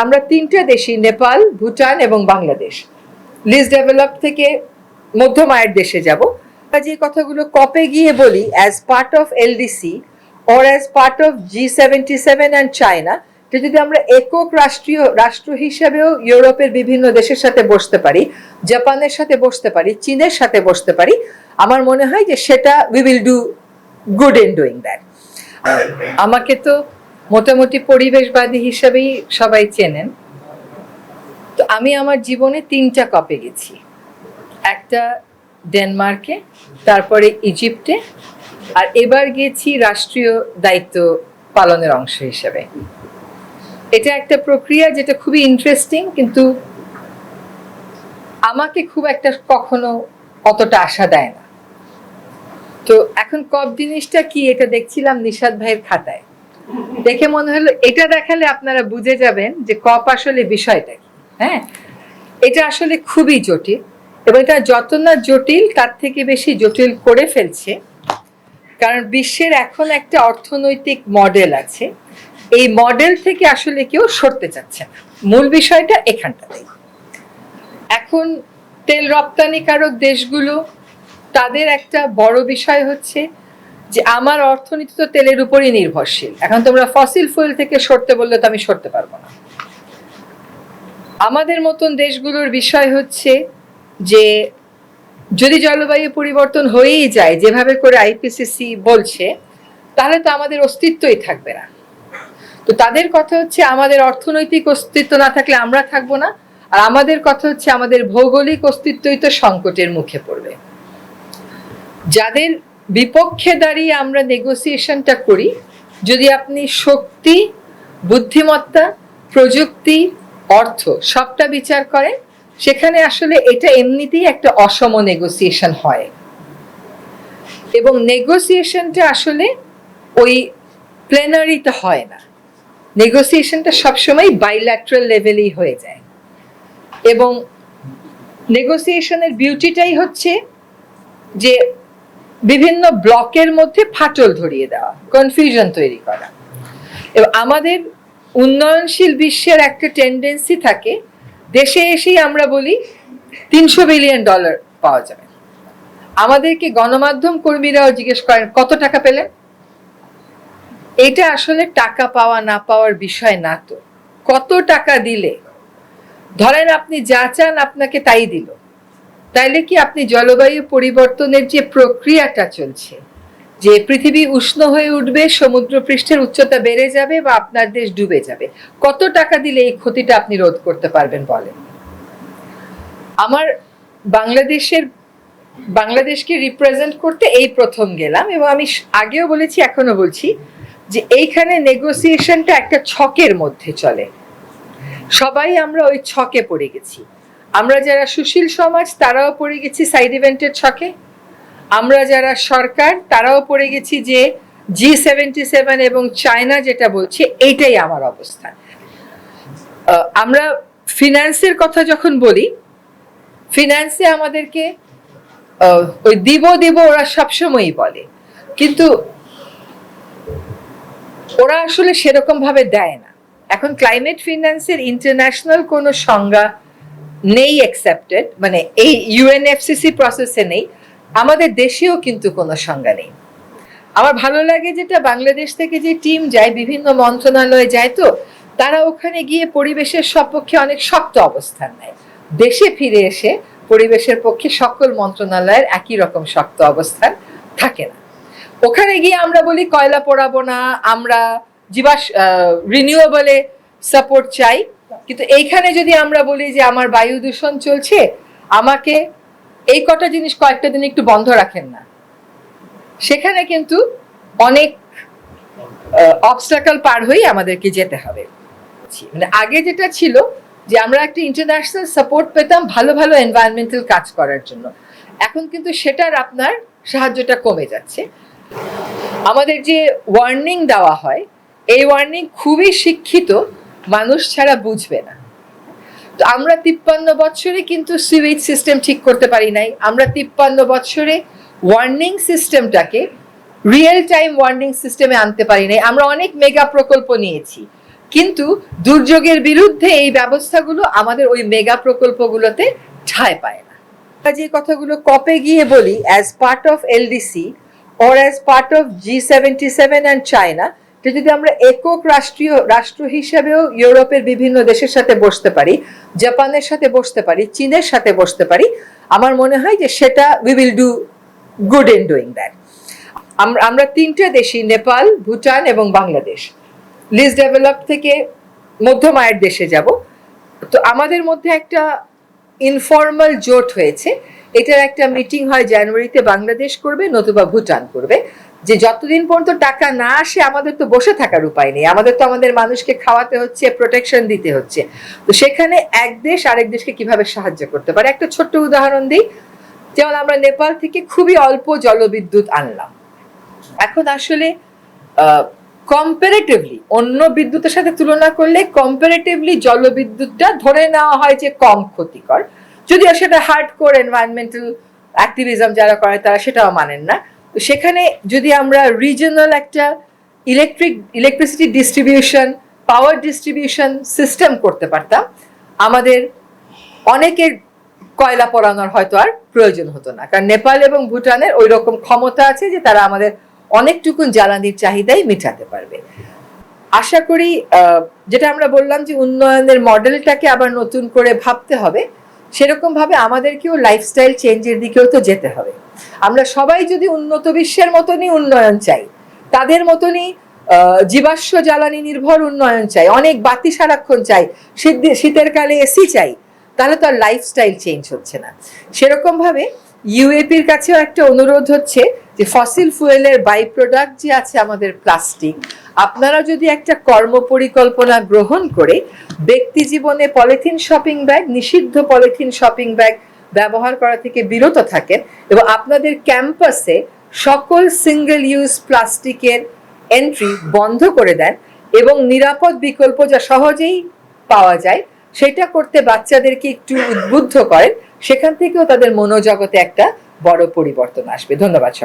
আমরা তিনটা দেশই নেপাল ভুটান এবং বাংলাদেশ। লিস্ট ডেভেলপ থেকে মধ্যম আয়ের দেশে যাব। যে কথাগুলো কপে গিয়ে বলি as part of LDC or as part of G seventy seven and China যে যদি আমরা একক রাষ্ট্রীয় রাষ্ট্র হিসেবেও ইউরোপের বিভিন্ন দেশের সাথে বসতে পারি জাপানের সাথে বসতে পারি চীনের সাথে বসতে পারি আমার মনে হয় যে সেটা we will do good in doing that আমাকে তো মোটামুটি পরিবেশবাদী হিসাবেই সবাই চেনেন। তো আমি আমার জীবনে তিনটা কপে গেছি। একটা ডেনমার্কে, তারপরে ইজিপ্টে, আর এবার গেছি রাষ্ট্রীয় দায়িত্ব পালনের অংশ হিসেবে। এটা একটা প্রক্রিয়া যেটা খুবই ইন্টারেস্টিং কিন্তু আমাকে খুব একটা কখনো অতটা আশা দেয় না। তো এখন কপ জিনিসটা কি, এটা দেখছিলাম নিশাদ ভাইয়ের খাতায়। দেখে মনে হলো, এটা দেখালে আপনারা বুঝে যাবেন যে কপ আসলে বিষয়টা কি হ্যাঁ? এটা আসলে খুবই জটিল এবং এটা যত না জটিল, তার থেকে বেশি জটিল করে ফেলছে। কারণ বিশ্বের এখন একটা অর্থনৈতিক মডেল আছে। এই মডেল থেকে আসলে কেউ সরতে চাচ্ছে না। মূল বিষয়টা এখানটাতেই। এখন তেল রপ্তানিকারক দেশগুলো, তাদের একটা বড় বিষয় হচ্ছে যে আমার অর্থনীতি তো তেলের উপরই নির্ভরশীল। এখন তোমরা ফসিল ফুয়েল থেকে সরতে বললে তো আমি সরতে পারব না। আমাদের মতন দেশগুলোর বিষয় হচ্ছে যে, যদি জলবায়ু পরিবর্তন হয়েই যায়, যেভাবে করে আইপিসিসি বলছে, তাহলে তো আমাদের অস্তিত্বই থাকবে না। তো তাদের কথা হচ্ছে আমাদের অর্থনৈতিক অস্তিত্ব না থাকলে আমরা থাকব না, আর আমাদের কথা হচ্ছে আমাদের ভৌগোলিক অস্তিত্বই তো সংকটের মুখে পড়বে। যাদের বিপক্ষে দাঁড়িয়ে আমরা নেগোসিয়েশনটা করি। যদি আপনি শক্তি, বুদ্ধিমত্তা, প্রযুক্তি, অর্থ সবটা বিচার করেন, সেখানে আসলে এটা এমনিতেই একটা অসম নেগোসিয়েশন হয়। এবং নেগোসিয়েশনটা আসলে ওই প্লেনারিতে হয় না। নেগোসিয়েশনটা সবসময় বাইল্যাট্রাল লেভেলেই হয়ে যায়। এবং নেগোসিয়েশনের বিউটিটাই হচ্ছে যে বিভিন্ন ব্লকের মধ্যে ফাটল ধরিয়ে দেওয়া কনফিউশন তৈরি করা। এবং আমাদের উন্নয়নশীল বিশ্বের একটা টেন্ডেন্সি থাকে, দেশে এসেই আমরা বলি তিনশো বিলিয়ন ডলার পাওয়া যাবে। আমাদেরকে গণমাধ্যম কর্মীরাও জিজ্ঞেস করেন, কত টাকা পেলেন? এটা আসলে টাকা পাওয়া না পাওয়ার বিষয় না তো। কত টাকা দিলে? ধরেন আপনি যা চান আপনাকে তাই দিল। তাইলে কি আপনি জলবায়ু পরিবর্তনের যে প্রক্রিয়াটা চলছে, যে পৃথিবী উষ্ণ হয়ে উঠবে সমুদ্র পৃষ্ঠের উচ্চতা বেড়ে যাবে বা আপনার দেশ ডুবে যাবে, কত টাকা দিলে এই ক্ষতিটা আপনি রোধ করতে পারবেন বলেন? আমার বাংলাদেশের, বাংলাদেশকে রিপ্রেজেন্ট করতে এই প্রথম গেলাম এবং আমি আগেও বলেছি এখনও বলছি যে এইখানে নেগোসিয়েশনটা একটা ছকের মধ্যে চলে। সবাই আমরা ওই ছকে পড়ে গেছি। আমরা যারা সুশীল সমাজ, তারাও পড়ে গেছি সাইড ইভেন্টের ছকে। আমরা যারা সরকার, তারাও পড়ে গেছি যে জি সেভেন্টি সেভেন এবং চায়না যেটা বলছে, এইটাই আমার অবস্থান। আমরা ফিনান্সের কথা যখন বলি ফিনান্সে আমাদেরকে ওই দিব দিব ওরা সবসময়ই বলে। কিন্তু ওরা আসলে সেরকম ভাবে দেয় না। এখন ক্লাইমেট ফিনান্সের ইন্টারন্যাশনাল কোনো সংজ্ঞা নেই অ্যাকসেপ্টেড মানে এই ইউএনএফসিসি প্রসেসে নেই, আমাদের দেশেও কিন্তু কোনো সংজ্ঞা নেই। আমার ভালো লাগে যেটা বাংলাদেশ থেকে যে টিম যায়, বিভিন্ন মন্ত্রণালয়ে যায় তো, তারা ওখানে গিয়ে পরিবেশের সপক্ষে অনেক শক্ত অবস্থান নেয়। দেশে ফিরে এসে পরিবেশের পক্ষে সকল মন্ত্রণালয়ের একই রকম শক্ত অবস্থান থাকে না। ওখানে গিয়ে আমরা বলি কয়লা পোড়াবো না, আমরা জীবাশ রিনিউয়েবলে সাপোর্ট চাই। কিন্তু এইখানে যদি আমরা বলি যে আমার বায়ু দূষণ চলছে, আমাকে এই কটা জিনিস কয়েকটা দিন একটু বন্ধ রাখেন না। সেখানে কিন্তু অনেক অবস্টাকল পার হয়ে আমাদেরকে যেতে হবে। মানে আগে যেটা ছিল যে আমরা একটা ইন্টারন্যাশনাল সাপোর্ট পেতাম ভালো ভালো এনভায়রনমেন্টাল কাজ করার জন্য। এখন কিন্তু সেটার আপনার সাহায্যটা কমে যাচ্ছে। আমাদের যে ওয়ার্নিং দেওয়া হয়, এই ওয়ার্নিং খুবই শিক্ষিত মানুষ ছাড়া বুঝবে না। তো আমরা তিপ্পান্ন বছরে কিন্তু সুইচ সিস্টেম ঠিক করতে পারি নাই। আমরা তিপ্পান্ন বছরে ওয়ার্নিং সিস্টেমটাকে রিয়েল টাইম ওয়ার্নিং সিস্টেমে আনতে পারি নাই। আমরা অনেক মেগা প্রকল্প নিয়েছি। কিন্তু দুর্যোগের বিরুদ্ধে এই ব্যবস্থাগুলো আমাদের ওই মেগা প্রকল্পগুলোতে ঠাঁই পায় না। যে কথাগুলো কপে গিয়ে বলি as part of LDC or as part of G seventy seven and China যে যদি আমরা একক রাষ্ট্রীয়, রাষ্ট্র হিসেবেও ইউরোপের বিভিন্ন দেশের সাথে বসতে পারি, জাপানের সাথে বসতে পারি, চীনের সাথে বসতে পারি, আমার মনে হয় যে সেটা we will do good in doing that আমরা তিনটে দেশই, নেপাল, ভুটান এবং বাংলাদেশ। লিস্ট ডেভেলপ থেকে মধ্যম আয়ের দেশে যাব। তো আমাদের মধ্যে একটা ইনফর্মাল জোট হয়েছে। এটার একটা মিটিং হয় জানুয়ারিতে বাংলাদেশ করবে, নতুবা ভুটান করবে। যে যতদিন পর্যন্ত টাকা না আসে, আমাদের তো বসে থাকার উপায় নেই। আমাদের তো আমাদের মানুষকে খাওয়াতে হচ্ছে প্রোটেকশন দিতে হচ্ছে। তো সেখানে এক দেশ আরেক দেশকে কীভাবে সাহায্য করতে পারে? একটা ছোট্ট উদাহরণ দিই। যেমন আমরা নেপাল থেকে খুবই অল্প জলবিদ্যুৎ আনলাম। এখন আসলে কম্পারেটিভলি অন্য বিদ্যুতের সাথে তুলনা করলে কম্পারেটিভলি জলবিদ্যুৎটা ধরে নেওয়া হয় যে কম ক্ষতিকর। যদিও সেটা হার্ড কোর এনভায়রনমেন্টাল অ্যাক্টিভিজম যারা করে, তারা সেটাও মানেন না। তো সেখানে যদি আমরা রিজনাল একটা electric electricity distribution power distribution system করতে পারতাম, আমাদের অনেকের কয়লা পরানোর হয়তো আর প্রয়োজন হতো না। কারণ নেপাল এবং ভুটানের ওই রকম ক্ষমতা আছে যে তারা আমাদের অনেকটুকুন জ্বালানির চাহিদাই মেটাতে পারবে। আশা করি যেটা আমরা বললাম যে উন্নয়নের মডেলটাকে আবার নতুন করে ভাবতে হবে সেরকম ভাবে আমাদেরকেও লাইফস্টাইল চেঞ্জের দিকেও তো যেতে হবে। আমরা সবাই যদি উন্নত বিশ্বের মতনই উন্নয়ন চাই, তাদের মতনই জীবাশ্ম জ্বালানি নির্ভর উন্নয়ন চাই, অনেক বাতি সারাক্ষণ চাই শীতের কালে এসি চাই, তাহলে তো আর লাইফস্টাইল চেঞ্জ হচ্ছে না। সেরকমভাবে ইউএপির কাছেও একটা অনুরোধ হচ্ছে যে ফসিল ফুয়েলের বাই প্রোডাক্ট যে আছে আমাদের প্লাস্টিক আপনারা যদি একটা কর্ম পরিকল্পনা গ্রহণ করে, ব্যক্তি জীবনে পলিথিন শপিং ব্যাগ নিষিদ্ধ পলিথিন শপিং ব্যাগ ব্যবহার করা থেকে বিরত থাকেন এবং আপনাদের ক্যাম্পাসে সকল সিঙ্গেল ইউজ প্লাস্টিকের এন্ট্রি বন্ধ করে দেন এবং নিরাপদ বিকল্প যা সহজেই পাওয়া যায়, সেটা করতে বাচ্চাদেরকে একটু উদ্বুদ্ধ করেন, সেখান থেকেও তাদের মনোজগতে একটা বড় পরিবর্তন আসবে ধন্যবাদ।